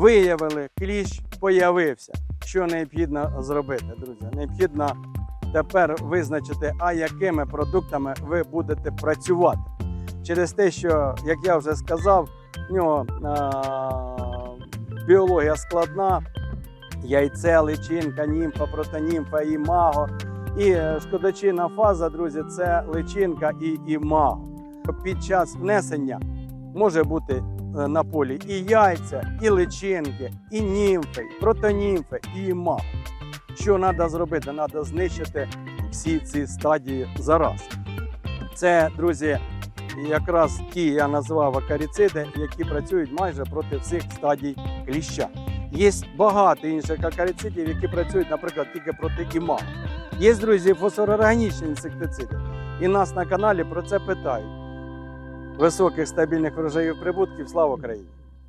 виявили, кліщ появився. Що необхідно зробити, друзі? Необхідно тепер визначити, а якими продуктами ви будете працювати. Через те, що, як я вже сказав, в нього а, біологія складна, яйце, личинка, німфа, протонімфа, імаго. І е, шкодочинна фаза, друзі, це личинка і імаго. Під час внесення може бути на полі і яйця, і личинки, і німфи, і протонімфи, і імаго. Що треба зробити? Треба знищити всі ці стадії зараз. Це, друзі, якраз ті я назвав акаріциди, які працюють майже проти всіх стадій кліща. Є багато інших акарицидів, які працюють, наприклад, тільки проти імаго. Є, друзі, фосфорорганічні інсектициди. І нас на каналі про це питають. Високих стабільних врожаїв прибутків. Слава Україні!